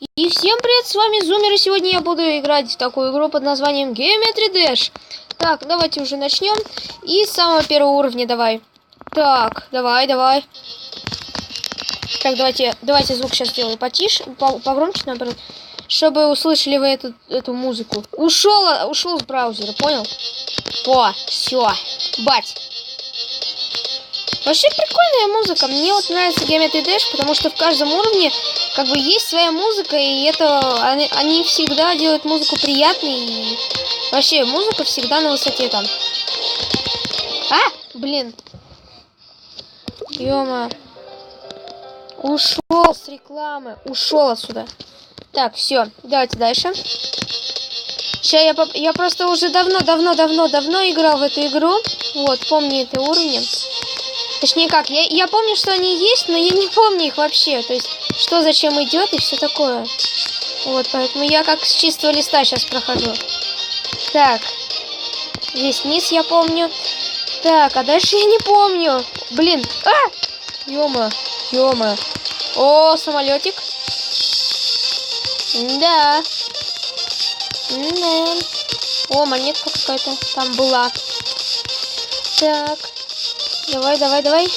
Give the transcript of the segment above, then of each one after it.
И всем привет, с вами Зумер, и сегодня я буду играть в такую игру под названием Geometry Dash. Так, давайте уже начнем. И с самого первого уровня давай. Так, давай, давай. Так, давайте, давайте звук сейчас сделаю потише, по- погромче, наоборот. Чтобы услышали вы эту, эту музыку. Ушел, ушел с браузера, понял? О, все, бать. Вообще прикольная музыка. Мне вот нравится Geometry Dash, потому что в каждом уровне как бы есть своя музыка, и это они, они всегда делают музыку приятной. И вообще музыка всегда на высоте там. А, блин. Ёма. Ушел с рекламы. Ушел отсюда. Так, все, давайте дальше. Сейчас я, поп- я просто уже давно, давно, давно, давно играл в эту игру. Вот, помню эти уровни. Точнее как, я, я помню, что они есть, но я не помню их вообще. То есть, что зачем идет и все такое. Вот, поэтому я как с чистого листа сейчас прохожу. Так. Здесь низ я помню. Так, а дальше я не помню. Блин. А! Ёма, ёма. О, самолетик. Да. Да. О, монетка какая-то там была. Так. Давай, давай, давай.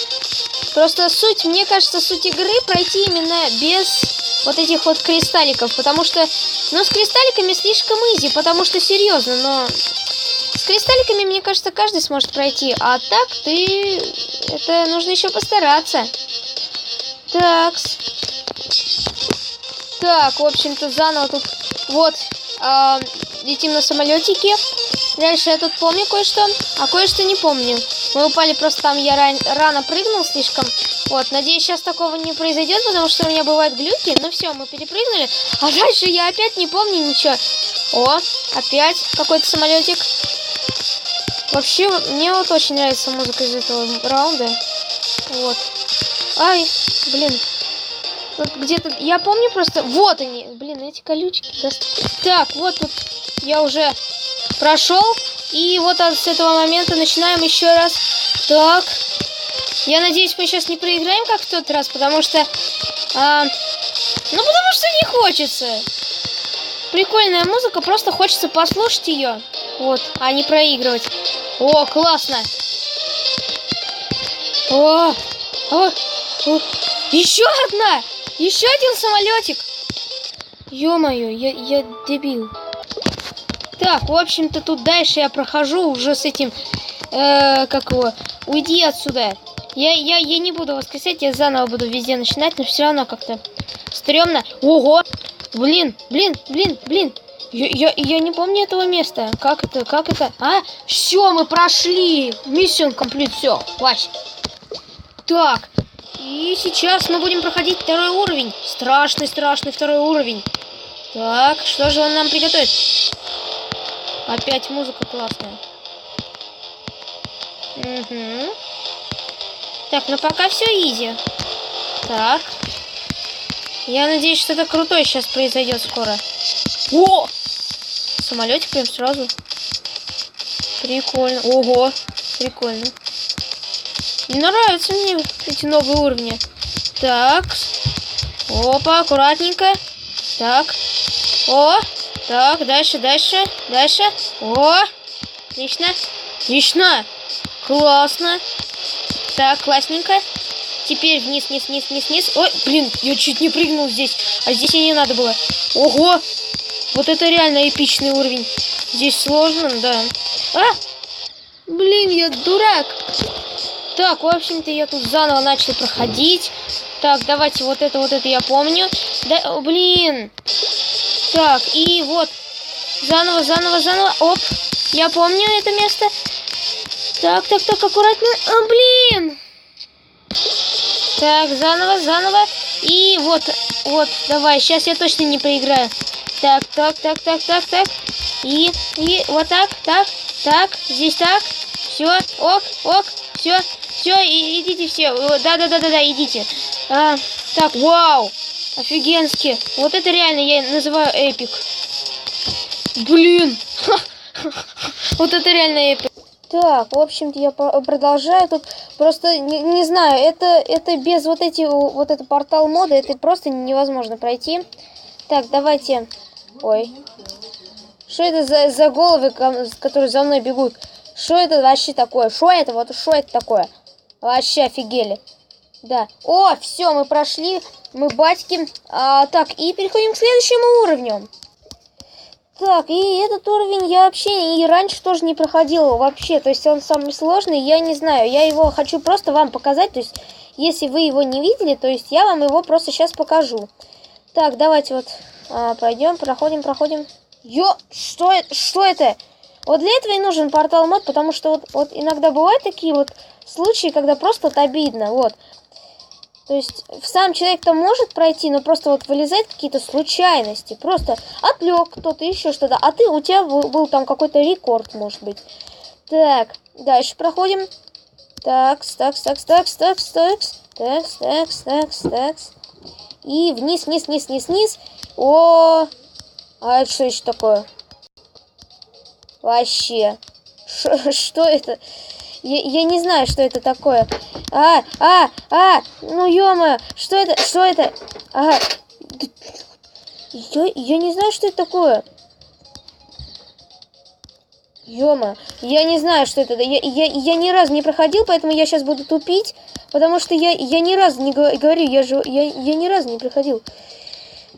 Просто суть, мне кажется, суть игры пройти именно без вот этих вот кристалликов, потому что, ну, с кристалликами слишком изи, потому что серьезно, но с кристалликами, мне кажется, каждый сможет пройти, а так ты, это нужно еще постараться. Так. Так, в общем-то, заново тут, вот, а, летим на самолетике. Дальше я тут помню кое-что, а кое-что не помню. Мы упали просто там, я ран- рано прыгнул слишком. Вот, надеюсь, сейчас такого не произойдет, потому что у меня бывают глюки. Ну все, мы перепрыгнули. А дальше я опять не помню ничего. О, опять какой-то самолетик. Вообще, мне вот очень нравится музыка из этого раунда. Вот. Ай, блин. Тут где-то... Я помню просто... Вот они. Блин, эти колючки. Так, вот тут я уже прошел. И вот от- с этого момента начинаем еще раз. Так. Я надеюсь, мы сейчас не проиграем, как в тот раз, потому что... а, ну, потому что не хочется. Прикольная музыка, просто хочется послушать ее. Вот, а не проигрывать. О, классно. О, о, о. Еще одна! Еще один самолетик! Ё-моё, я, я дебил. Так, в общем-то, тут дальше я прохожу уже с этим, э, как его, уйди отсюда. Я, я, я не буду воскресать, я заново буду везде начинать, но все равно как-то стрёмно. Ого! Блин, блин, блин, блин. Я, я, я не помню этого места. Как это, как это? А, все, мы прошли. Миссион комплит, все, хватит. Так, и сейчас мы будем проходить второй уровень. Страшный, страшный второй уровень. Так, что же он нам приготовит? Опять музыка классная. Угу. Так, ну пока все изи. Так. Я надеюсь, что-то крутое сейчас произойдет скоро. О! Самолетик прям сразу. Прикольно. Ого! Прикольно. Нравятся мне эти новые уровни. Так. Опа, аккуратненько. Так. О! Так, дальше, дальше, дальше. О! Отлично. Отлично. Классно. Так, классненько. Теперь вниз, вниз, вниз, вниз, вниз. Ой, блин, я чуть не прыгнул здесь. А здесь и не надо было. Ого! Вот это реально эпичный уровень. Здесь сложно, да. А! Блин, я дурак. Так, в общем-то, я тут заново начал проходить. Так, давайте вот это, вот это я помню. Да, о, блин. Так, и вот. Заново, заново, заново. Оп. Я помню это место. Так, так, так, аккуратно. А, блин. Так, заново, заново. И вот, вот, давай, сейчас я точно не проиграю. Так, так, так, так, так, так. И, и вот так, так, так, здесь так. Все, ок, ок, все, все, идите все. Да, да, да, да, да, идите. А, так, вау, офигенски. Вот это реально я называю эпик. Блин, вот это реально эпик. Так, в общем-то, я продолжаю тут. Просто не, не знаю, это, это без вот эти вот это портал мода, это просто невозможно пройти. Так, давайте... Ой. Что это за, за головы, которые за мной бегут? Что это вообще такое? Что это? Вот что это такое? Вообще офигели. Да. О, все, мы прошли. Мы батьки. А, так, и переходим к следующему уровню. Так, и этот уровень я вообще и раньше тоже не проходил вообще. То есть он самый сложный, я не знаю. Я его хочу просто вам показать. То есть, если вы его не видели, то есть я вам его просто сейчас покажу. Так, давайте вот а, пройдем, проходим, проходим. Ё, что это? Что это? Вот для этого и нужен портал мод, потому что вот, вот иногда бывают такие вот случаи, когда просто вот обидно, вот. То есть сам человек-то может пройти, но просто вот вылезают какие-то случайности. Просто отлег кто-то, еще что-то. А ты, у тебя был, был там какой-то рекорд, может быть. Так, дальше проходим. Так, так, так, так, так, так, так, так, так, так. И вниз, вниз, вниз, вниз, вниз. О, а это что еще такое? Вообще. Ш что это? Я, я не знаю, что это такое. А, а, а, ну ё что это, что это? Ага. Я, я не знаю, что это такое. Ёма, я не знаю, что это. Я, я, я ни разу не проходил, поэтому я сейчас буду тупить, потому что я, я ни разу не говорю, я же я, я ни разу не проходил.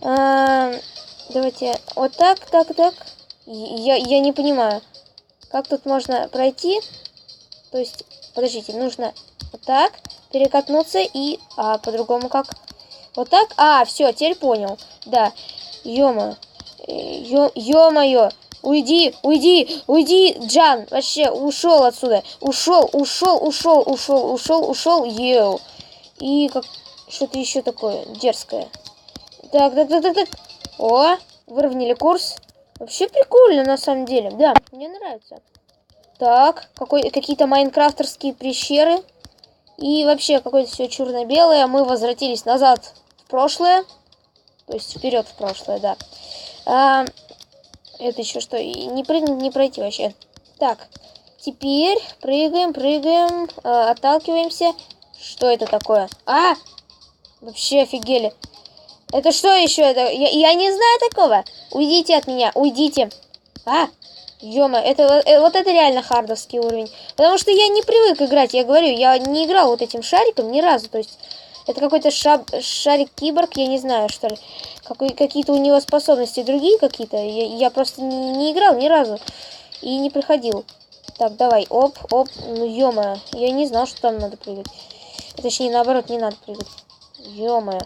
А, давайте вот так, так, так. Я, я не понимаю, как тут можно пройти. То есть, подождите, нужно вот так перекатнуться и... А, по-другому как? Вот так? А, все, теперь понял. Да. Ё-моё. Ё-моё. Уйди, уйди, уйди, Джан. Вообще, ушел отсюда. Ушел, ушел, ушел, ушел, ушел, ушел. Йоу. И как... Что-то еще такое дерзкое. Так, так, так, так, так. О, выровняли курс. Вообще прикольно, на самом деле. Да, мне нравится. Так, какие-то майнкрафтерские пещеры. И вообще какое-то все черно-белое. Мы возвратились назад в прошлое. То есть вперед в прошлое, да. А, это еще что? И не прыгнуть, не пройти вообще. Так, теперь прыгаем, прыгаем, а, отталкиваемся. Что это такое? А! Вообще офигели. Это что еще? Это я, я не знаю такого. Уйдите от меня, уйдите. А! Ёма, это э, вот это реально хардовский уровень. Потому что я не привык играть, я говорю, я не играл вот этим шариком ни разу. То есть это какой-то шарик-киборг, я не знаю, что ли. Какие-то у него способности другие какие-то. Я, я просто не, не играл ни разу и не проходил. Так, давай, оп, оп, ну ё я не знал, что там надо прыгать. Точнее, наоборот, не надо прыгать. ё -моё.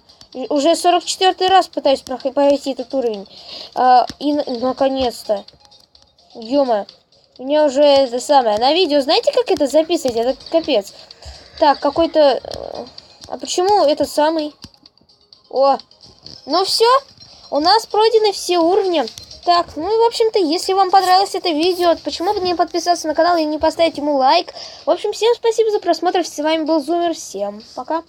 Уже 44 раз пытаюсь пройти этот уровень. А, и наконец-то. Ёма. У меня уже это самое. На видео, знаете, как это записывать? Это капец. Так, какой-то... Э, а почему этот самый? О, ну все. У нас пройдены все уровни. Так, ну и в общем-то, если вам понравилось это видео, почему бы не подписаться на канал и не поставить ему лайк. В общем, всем спасибо за просмотр. С вами был Зумер. Всем пока.